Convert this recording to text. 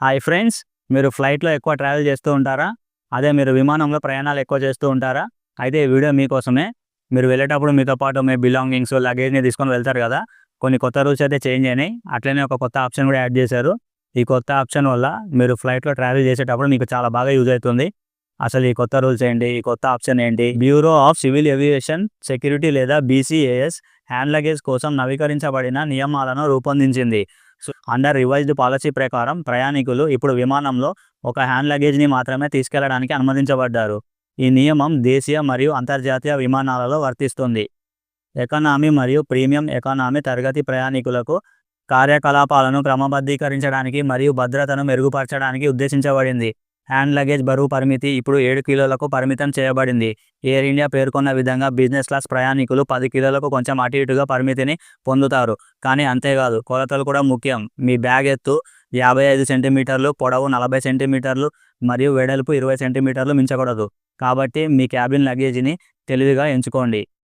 Hi friends మీరు ఫ్లైట్లో ఎక్కువ ట్రావెల్ చేస్తూ ఉంటారా? అదే మీరు విమానంలో ప్రయాణాలు ఎక్కువ చేస్తూ ఉంటారా? అయితే ఈ వీడియో మీకోసమే మీరు వెళ్ళేటప్పుడు మీతో పాటు మీ బిలాంగింగ్స్ లగేజ్ని తీసుకొని వెళ్తారు కదా? కొన్ని కొత్త రూల్స్ అయితే చేంజ్ అయినాయి. అట్లనే ఒక కొత్త ఆప్షన్ కూడా యాడ్ చేశారు. ఈ కొత్త ఆప్షన్ వల్ల మీరు ఫ్లైట్లో ట్రావెల్ చేసేటప్పుడు మీకు చాలా బాగా యూజ్ అవుతుంది. అసలు ఈ కొత్త రూల్స్ ఏంటి? ఈ కొత్త ఆప్షన్ ఏంటి? Bureau of civil aviation security లేదా బీసీఏఎస్ హ్యాండ్ లగేజ్ కోసం నవీకరించబడిన నియమాలను రూపొందించింది. సో అండర్ రివైజ్డ్ పాలసీ ప్రకారం ప్రయాణికులు ఇప్పుడు విమానంలో ఒక హ్యాండ్ లగేజ్ని మాత్రమే తీసుకెళ్ళడానికి అనుమతించబడ్డారు. ఈ నియమం దేశీయ మరియు అంతర్జాతీయ విమానాలలో వర్తిస్తుంది. ఎకానమీ మరియు ప్రీమియం ఎకానమీ తరగతి ప్రయాణికులకు కార్యకలాపాలను క్రమబద్ధీకరించడానికి మరియు భద్రతను మెరుగుపరచడానికి ఉద్దేశించబడింది. హ్యాండ్ లగేజ్ బరువు పరిమితి ఇప్పుడు ఏడు కిలోలకు పరిమితం చేయబడింది. ఎయిర్ ఇండియా పేర్కొన్న విధంగా బిజినెస్ క్లాస్ ప్రయాణికులు పది కిలోలకు కొంచెం అటు ఇటుగా పరిమితిని పొందుతారు. కానీ అంతేకాదు కొలతలు కూడా ముఖ్యం. మీ బ్యాగ్ ఎత్తు యాభై ఐదు సెంటీమీటర్లు పొడవు నలభై సెంటీమీటర్లు మరియు వెడల్పు ఇరవై సెంటీమీటర్లు మించకూడదు. కాబట్టి మీ క్యాబిన్ లగేజీని తెలివిగా ఎంచుకోండి.